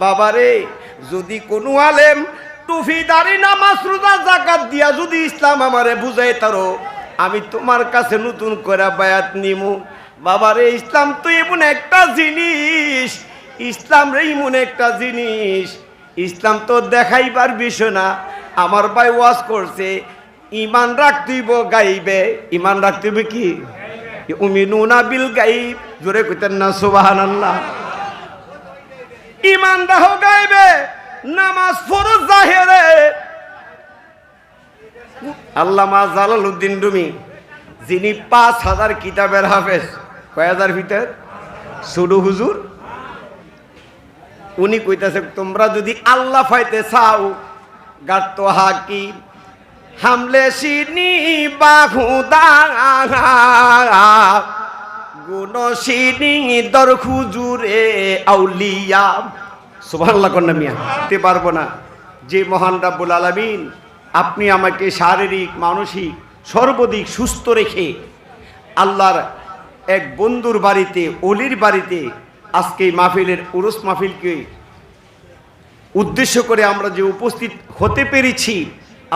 বাবারে, যদি কোনো আলেম টুফি, দাড়ি, নামাজ, রোজা জাকাত দিয়া যদি ইসলাম আমারে বুঝাই তারো, আমি তোমার কাছে নতুন করে বায়াত নিমু। বাবারে, ইসলাম তো এমন একটা জিনিস, ইসলাম রে এমন একটা জিনিস, ইসলাম তো দেখাইবার বিষয় না। আমার ভাই ওয়াজ করছে, ইমান রাখতেইব গাইবে। ইমান রাখতেইব কি? উমিনুনা বিল গাইব। জোরে কইতেন না, সুবহানাল্লাহ। ইমান রাহ গাইবে, নামাজ ফরজ জাহেরে। আল্লামা জালালউদ্দিন রুমি, যিনি পাঁচ হাজার কিতাবের হাফেজ, কয় হাজার ভিতর? সুডু হুজুর? উনি কইতাছে, তোমরা যদি আল্লাহ পাইতে চাও গাত্ত হাকি হামলে সিনি বাহুদা গুণ সিনি দর খুজুরে আউলিয়া। কন্যা মিয়া পারব না। যে মহান রাব্বুল আলামিন, আপনি আমাকে শারীরিক, মানসিক সর্বদিক সুস্থ রেখে আল্লাহর এক বন্ধুর বাড়িতে, অলির বাড়িতে আজকে মাহফিলের, উরস মাহফিলকে উদ্দেশ্য করে আমরা যে উপস্থিত হতে পেরেছি,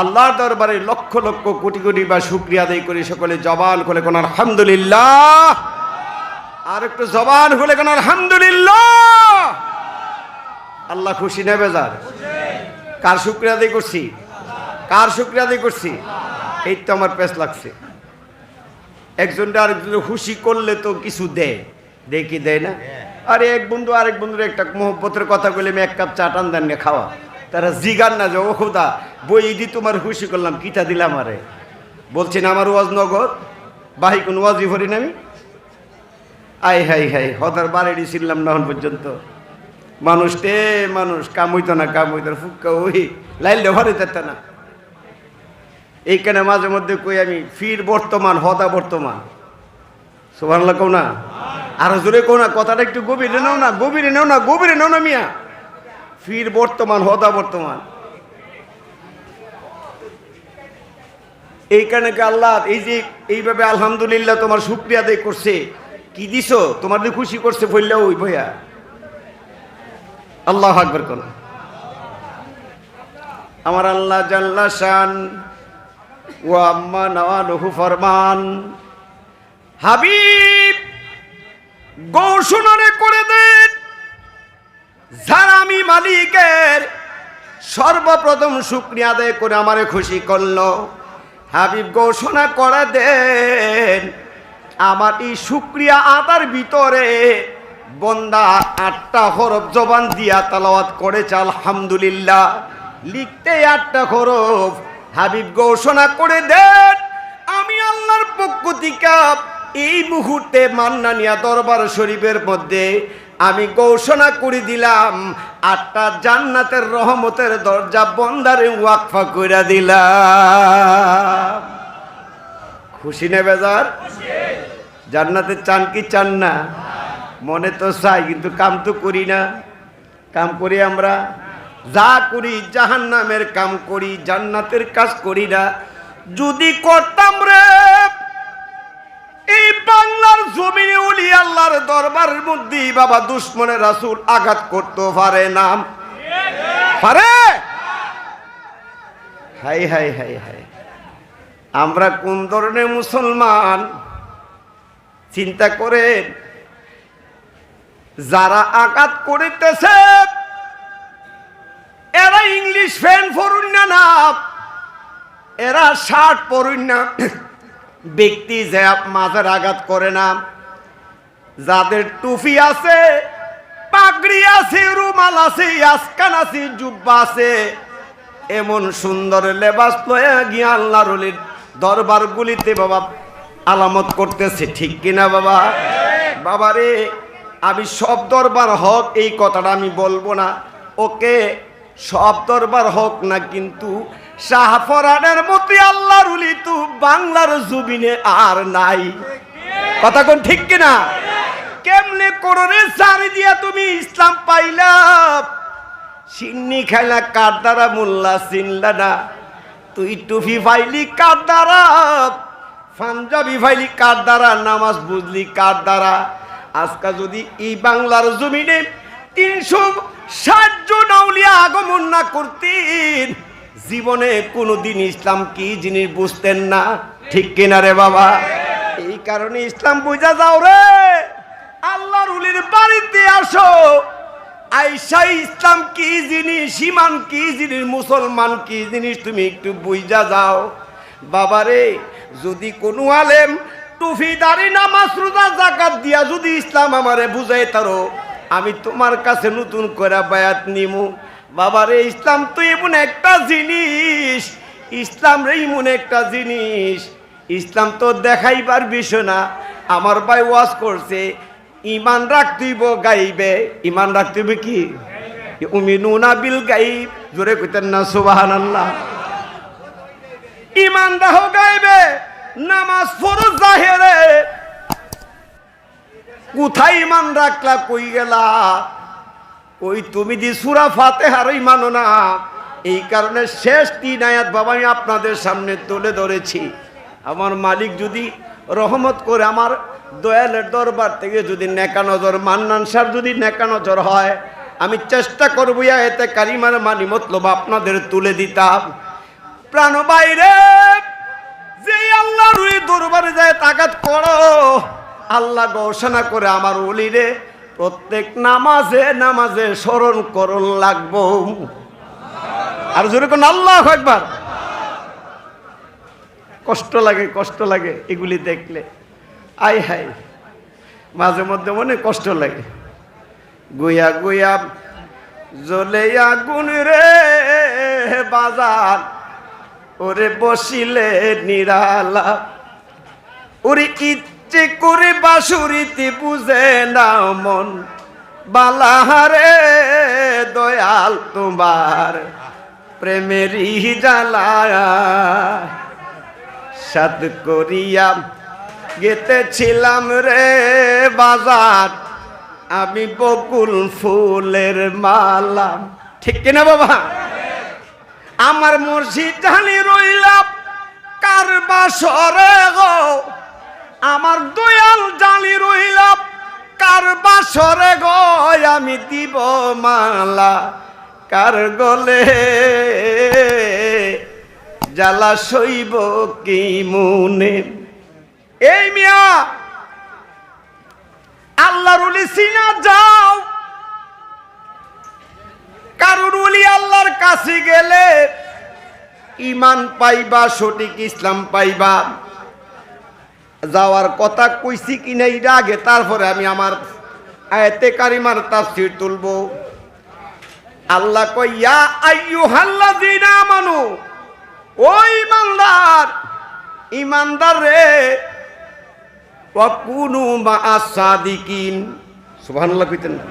আল্লাহর দরবারে লক্ষ লক্ষ কোটি কোটি বা শুক্রিয়া আদায় করে সকলে জবান খুলে কোন আলহামদুলিল্লাহ আর একটু জবান খুলে কোন, আলহামদুলিল্লাহ! আল্লাহ খুশি নেবে যার কার শুক্রিয়া আদায় করছি? কার শুক্রিয়া আদায় করছি? এই তো আমার পেস লাগছে। একজনটা আরেকজনের খুশি করলে তো কিছু দেয়। দেয় কি দেয় না? আরে এক বন্ধু আরেক বন্ধুর একটা মোহব্বতের কথা বলে আমি এক কাপ চা টান দেন না খাওয়া। তারা জিগান না যে, ও খোদা, বই দি তোমার খুশি করলাম কিটা দিলাম আরে? বলছেন আমার ওয়াজ নগদ বাহি কোন ওয়াজই ভরি না আমি। আই, হাই হাই, হদার বাড়ি ছিলাম না পর্যন্ত। মানুষ টে মানুষ, কাম হইতো না, কাম হইতো না, ফুক্কা ওই লাইল ভরে যেত না। এইখানে মাঝে মধ্যে কই আমি, ফির বর্তমান, হদা বর্তমান। সোভান কও না? আরও জোরে কও না, কথাটা একটু গভীরে নাও না, গভীরে নাও না, গভীরে নাও না মিয়া। ফির বর্তমান, হদা বর্তমান। এইখানে কি আল্লাহ, এই যে এইভাবে আলহামদুলিল্লাহ তোমার শুক্রিয়া আদায় করছে কি দিছো? তোমার খুশি করছে বললেও ওই ভয়া আল্লাহ আকবর কোন আমার আল্লাহ জাল্লা শান, ও আম্মা নওয়ানুহু ফরমান। হাবিব ঘোষণারে করে দেন। যারা আমি মালিকের সর্বপ্রথম শুক্রিয়া আদায় করে আমারে খুশি করল। হাবিব ঘোষণা করে দেন। আমার এই শুক্রিয়া আদার ভিতরে বন্দা আটটা হরফ জবান দিয়া তালাওয়াত করেছে, আলহামদুলিল্লাহ। লিখতে আটটা হরফ, হাবিব ঘোষণা করে দেন, আমি আল্লাহর পক্ষ থেকে এই মুহূর্তে মান্নানিয়া দরবার শরীফের মধ্যে আমি ঘোষণা করে দিলাম, আটটা জান্নাতের রহমতের দরজা বন্দারে ওয়াকফা করে দিলাম। খুশি নেবে যার জান্নাতে চান কি চান না? মনে তো চাই, কিন্তু কাম তো করি না। কাম করি আমরা? যা করি জাহান নামের কাম করি, জান্নাতের কাজ করি না। যদি করতাম রে, এই বাংলার জমিনে উলি আল্লাহর দরবারের মধ্যে বাবা দুশ্মনের রাসুল আঘাত করতে পারে না পারে হাই হাই হাই হাই। আমরা কোন ধরনের মুসলমান? চিন্তা করেন যারা আঘাত করিতেছে, এরা ইংলিশ ফ্যান পড়ুন না না। এরা শার্ট পড়ুন না। ব্যক্তি যে মাঝের আঘাত করে না, যাদের টুপি আছে, পাগড়ি আছে, রুমাল আছে, আসকান আছে, জুব্বা আছে, এমন সুন্দর লেবাস লয়ে গিয়ে আল্লাহর দরবার গুলিতে বাবা আলামত করতেছে, ঠিক কিনা বাবা? বাবা রে আমি সব দরবার হক, এই কথাটা আমি বলব না। ওকে, সব দরবার হোক না, কিন্তু শাহফরানের মতে আল্লাহর উলি তু বাংলার জুবিনে আর নাই। কথা কোন ঠিক কিনা? কেমনে করোরে সারি দিয়া তুমি ইসলাম পাইলা? সিন্নি খাইলা, কার দ্বারা মোল্লা চিনলা না? তুই টুফি ফাইলি, কার দ্বারা? পাঞ্জাবি ভাইলি কার দ্বারা, নামাজ বুঝলি কার দ্বারা? আজকা যদি এই বাংলার জমিনে তিনশো ষাট জন আউলিয়া আগমন না করতেন, জীবনে কোনোদিন ইসলাম কি জিনিস বুঝতেন না? ঠিক কিনা রে বাবা? এই কারণে ইসলাম বুঝা যাও রে। আল্লাহর উলির বাড়িতে আসো। আইসা ইসলাম কি জিনিস ইমান কি জিনিস, মুসলমান কি জিনিস তুমি একটু বুঝা যাও। বাবারে যদি কোনো আলেম টুফি, দাড়ি, নামাজ, রোজা জাকাত দিয়া যদি ইসলাম আমারে বুঝাই তারো আমি তোমার কাছে নতুন করে বায়াত নিমু। বাবারে, ইসলাম তো এমন একটা জিনিস, ইসলাম রে এমন একটা জিনিস। ইসলাম তো দেখাইবার বিষয় না। আমার ভাই ওয়াজ করছে, ইমান রাখতেইব গাইবে। ইমান রাখতেইব কি? উমিনুনা বিল গাইব। জোরে কইতেন না সুবাহান আল্লাহ ইমান রাহ গাইবে, নামাজ ফরজ জাহেরে। কোথায় ইমান রাখলা কই গেলা? ওই তুমি দি সুরা ফাতে হারই মানো না? এই কারণে শেষ তিন আয়াত বাবা, আমি আপনাদের সামনে তুলে ধরেছি। আমার মালিক যদি রহমত করে আমার দয়ালের দরবার থেকে যদি নেকা নজর মান্নান সার যদি নেকা নজর হয়, আমি চেষ্টা করব এতে কারিমার মানি মতলব আপনাদের তুলে দিতাম। প্রাণ বাইরে। যে আল্লাহর ওই দরবারে যায় তাকাত করো। আল্লাহ ঘোষণা করে আমার ওলিরে, প্রত্যেক নামাজে নামাজে স্মরণ করণ লাগবো। আর জোরে কোন, আল্লাহ একবার কষ্ট লাগে কষ্ট লাগে এগুলি দেখলে। আই হাই মাঝে মধ্যে মনে কষ্ট লাগে। গুয়া গুয়া, জ্বলে আগুন রে, বাজার ওরে বসিলে নিরালা। ওরে ইচ্ছে করে বাসুরিতে বুঝে না মন। বালাহারে দয়াল তোমার, প্রেমেরই জ্বালায়া সাদ করিয়া গেতেছিলাম রে বাজার, আমি বকুল ফুলের মালা। ঠিক কিনা বাবা? আমার মসজিদ জানি রইলাম কার বাসরে গো। আমার দয়াল জানি রইলাম কার বাসরে গো। আমি দিব মালা কার গলে। জ্বালা সইব কি মনে? এই মিয়া, আল্লাহর উলি সিনা যাও। কারুর উলি আল্লাহর কাছে গেলে ইমান পাইবা, সঠিক ইসলাম পাইবা। যাওয়ার কথা কইছি কিনা এটা আগে তারপরে আমি আমার আয়তে কারিমার তাফসির তুলবো। আল্লাহ কইয়া আইয়ু হাল্লা দিনা মানু ও ইমানদার ইমানদার রে, ওয়াকুনু মা সাদিকিন। সুবহানাল্লাহ কইতেন। না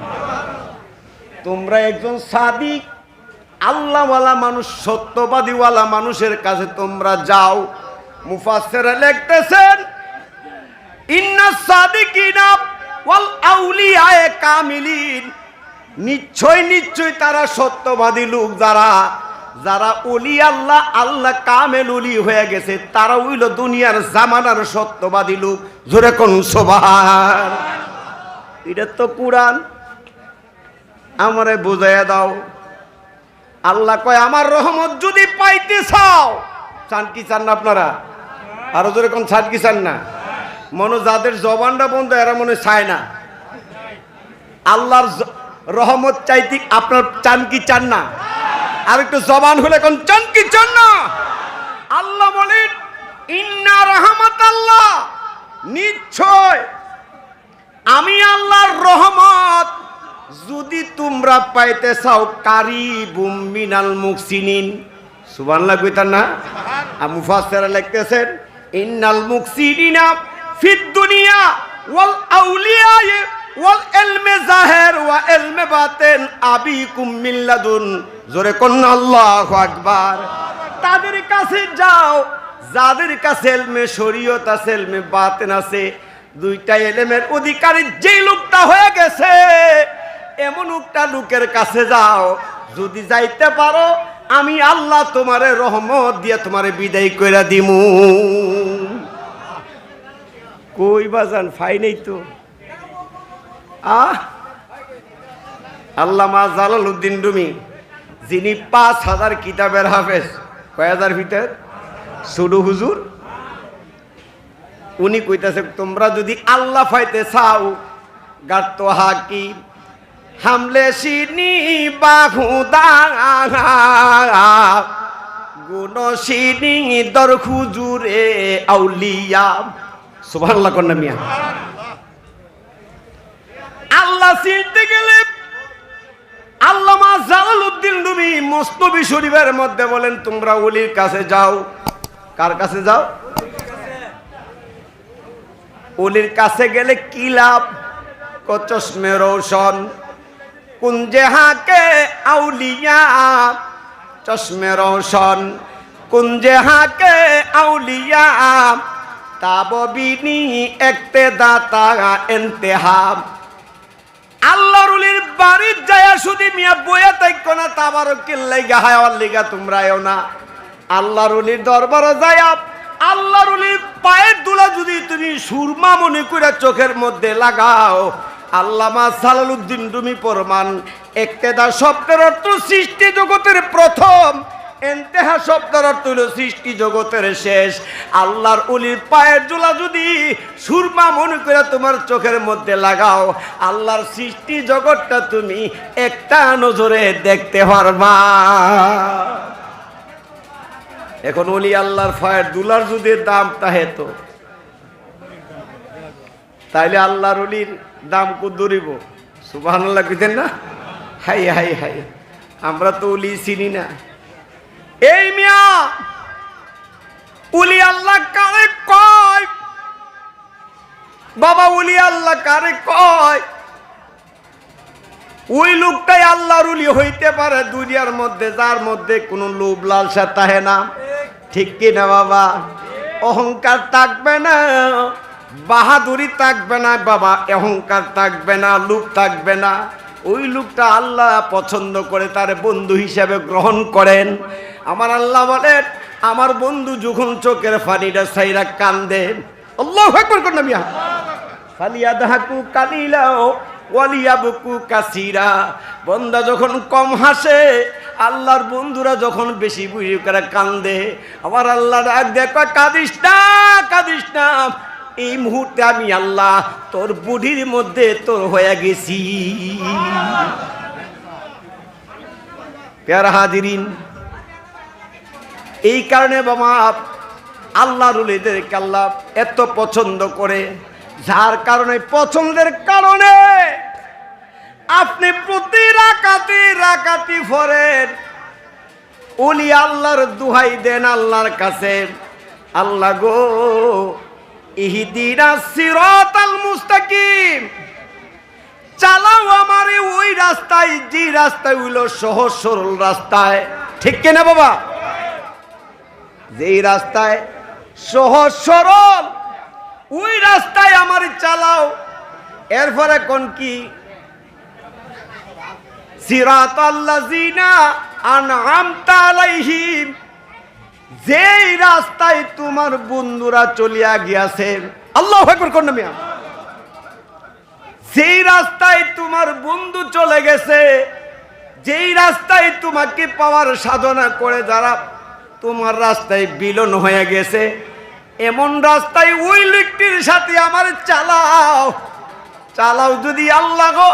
তোমরা একজন সাদিক, আল্লাহওয়ালা মানুষ, সত্যবাদীওয়ালা মানুষের কাছে তোমরা যাও। মুফাসসিরা লিখতেছেন, ইন্না সাদিকিনা ওয়াল আউলিয়ায়ে কামিলিন। নিশ্চয় নিশ্চয় তারা সত্যবাদী লোক যারা যারা অলি আল্লাহ আল্লাহ কামেল অলি হয়ে গেছে, তারা হইল দুনিয়ার জামানার সত্যবাদী লোক। জোরে কোন সোবাহার এটা তো কোরআন। আমারে বুঝাইয়া দাও। আল্লাহ কয়, আমার রহমত যদি পাইতে চাও চান কি চান না আপনারা? আরও জোরে কোন চান কি চান না? মনে যাদের জবানটা বন্ধ, এরা মনে চায় না। আল্লাহর রহমত চাইতে আপনার চান কি চান না? আর একটু জবান হলে কোন চান কি চান না? আল্লাহ বলেন, ইন্না রহমত আল্লাহ নিশ্চয় আমি আল্লাহর রহমত যদি তোমরা পাইতে চাও কারি বুমিনাল মুকসিনিন সুবহানাল্লাহ কইতান না? আর মুফাসসিরা লিখতেছেন, ইন্নাল মুকসিনিনা ফিদ দুনিয়া ওয়াল আউলিয়া ওয়াল ইলমে জাহির ওয়া ইলমে বাতিন আবিকুম মিল্লাদুন জোরে কোন আল্লাহু আকবার। তাদের কাছে যাও, যাদের কাছে এলমে শরীয়ত আছে, এলমে বাতেন আছে, দুইটা এলেমের অধিকারী যেই লোকটা হয়ে গেছে। এমন একটা লোকের কাছে যাও, যদি যাইতে পারো, আমি আল্লাহ তোমারে রহমত দিয়ে তোমারে বিদায় কইরা দিমু। কই বাজান ফাই নেই তো। আহ! আল্লামা জালাল উদ্দিন ডুমি যিনি পাঁচ হাজার কিতাবের হাফেজ, কয় হাজার ভিতর? সুডু হুজুর। উনি কইতাছে, তোমরা যদি আল্লাহ পাইতে চাও, গার্ত হাকি হামলে সিনি বাহুদা গুণ সিনি দর খুজুরে আউলিয়া। সুবহানাল্লাহ কন্যা আল্লাহ চিনতে গেলে আল্লামা জালালউদ্দিন রুমি মস্তবি শরীফের মধ্যে বলেন, তোমরা ওলির কাছে যাও। কার কাছে যাও? ওলির কাছে গেলে কি লাভ? কচসমে রোশন কুঞ্জে হাকে আউলিয়া, চশমে রোশন। কুঞ্জে হাকে আউলিয়া, তাববিনি একতে দাতা এন্তেহাম আল্লাহর উলির বাড়ির যায় শুধু মিয়া বইয়া তাইকো না তাবারও কিল্লাই গাহায়ার লিগা তোমরা এও না। আল্লাহর উলির দরবারে যায়, আল্লাহর উলির পায়ের দুলা যদি তুমি সুরমা মনে করে চোখের মধ্যে লাগাও আল্লামা সালালউদ্দিন রুমি প্রমাণ একতেদা শব্দের অর্থ সৃষ্টি জগতের প্রথম। এন্তেহা শব্দের অর্থ হলো সৃষ্টি জগতের শেষ। আল্লাহর উলির পায়ের জোলা যদি সুরমা মনে করে তোমার চোখের মধ্যে লাগাও, আল্লাহর সৃষ্টি জগৎটা তুমি একটা নজরে দেখতে পারবা। এখন অলি আল্লাহর ফায়ের দুলার যদি দাম তাহে তো তাইলে আল্লাহর অলির দাম কুদরিব সুবাহ কইতেন না? হাই হাই হাই। আমরা তো উলি চিনি না। এই মিয়া, উলি আল্লাহ কারে কয়? বাবা, উলি আল্লাহ কারে কয়? ওই লোকটাই আল্লাহর উলি হইতে পারে দুনিয়ার মধ্যে, যার মধ্যে কোনো লোভ লালসা তাহে না। ঠিক কি না বাবা? অহংকার থাকবে না। বাহাদুরি থাকবে না, বাবা অহংকার থাকবে না লোভ থাকবে না। ওই লোকটা আল্লাহ পছন্দ করে, তার বন্ধু হিসাবে গ্রহণ করেন। আমার আল্লাহ বলেন, আমার বন্ধু যখন চোখের ফানিটা সাইরা কান্দে, আল্লাহ মিয়া ফালিয়া দাহাকু কালিলাও, ওয়ালিয়াবকু কাসিরা। বন্দা যখন কম হাসে, আল্লাহর বন্ধুরা যখন বেশি বুঝি করে কান্দে। আমার আল্লাহ ডাক দেখো কাঁদিস না কাঁদিস না। এই মুহূর্তে আমি আল্লাহ তোর বুড়ির মধ্যে তোর হয়ে গেছি। পেয়ারা হাজিরিন, এই কারণে বাবা, আল্লাহ রুলিদেরকে আল্লাহ এত পছন্দ করে, যার কারণে, পছন্দের কারণে আপনি প্রতি রাকাতি রাকাতি ফরেন উলি আল্লাহর দুহাই দেন আল্লাহর কাছে। আল্লাহ গো ইহিদিনা সিরাতাল মুস্তাকিম। চালাও আমার ওই রাস্তায়, যে রাস্তায় হইল সহজ সরল রাস্তায়। ঠিক কিনা বাবা? যেই রাস্তায় সহজ সরল, ওই রাস্তায় আমার চালাও। এরপরে কোন কি? সিরাত আল্লাযিনা আনআমতা আলাইহিম যেই রাস্তায় তোমার বন্ধুরা চলিয়া গিয়াছে, আল্লাহ আকবার কোন মিয়া। যেই রাস্তায় তোমার বন্ধু চলে গেছে, যেই রাস্তায় তোমাকে পাওয়ার সাধনা করে যারা তোমার রাস্তায় বিলন হয়ে গেছে, এমন রাস্তায় ওই লোকটির সাথে আমার চালাও। চালাও যদি আল্লাহ গো,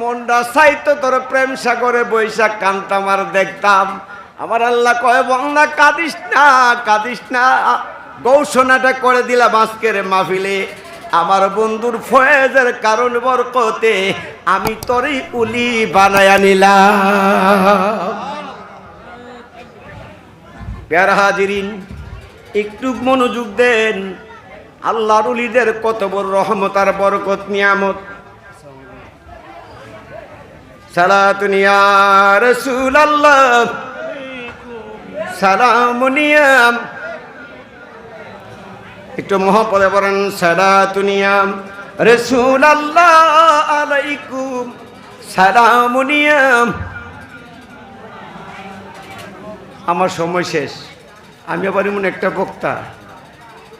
মনটা সাইতো তোর প্রেম সাগরে বৈশাখ কান্তামার দেখতাম। আমার আল্লাহ কয় বংলা কাঁদিস না কাঁদিস না। গৌষণাটা করে দিলাম আজকের মাহফিলে। আমার বন্ধুর ফয়েজের কারণ বরকতে আমি তোরই উলি বানায়া নিলাম। পেয়ারা হাজিরিন, একটু মনোযোগ দেন। আল্লাহর উলিদের কত বড় রহমত আর বরকত, নিয়ামত। সালাতুনিয়া রসুল আল্লাহ সালামুনিয়াম একটু মহাপদে বলেন সালাতুনিয়াম রসুল আল্লাহ আলাইকুম সালামুনিয়াম আমার সময় শেষ। আমি আবার এমন একটা বক্তা।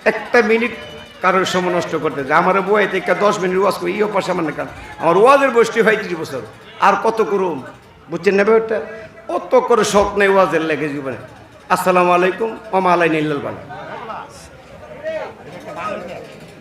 একটা মিনিট কারোর সময় নষ্ট করতে যায়। আমার বই থেকে দশ মিনিট ওয়াজ করি ইও পাশে আমার কারণ আমার ওয়াজের বয়সটি হয় ত্রিশ বছর। আর কত করুম? বুঝছেন না ব্যাপারটা? অত করে শখ নেই ওয়াজের লেগে জীবনে। আসসালামু আলাইকুম ওমা আলাইন ইল্লাল বালা।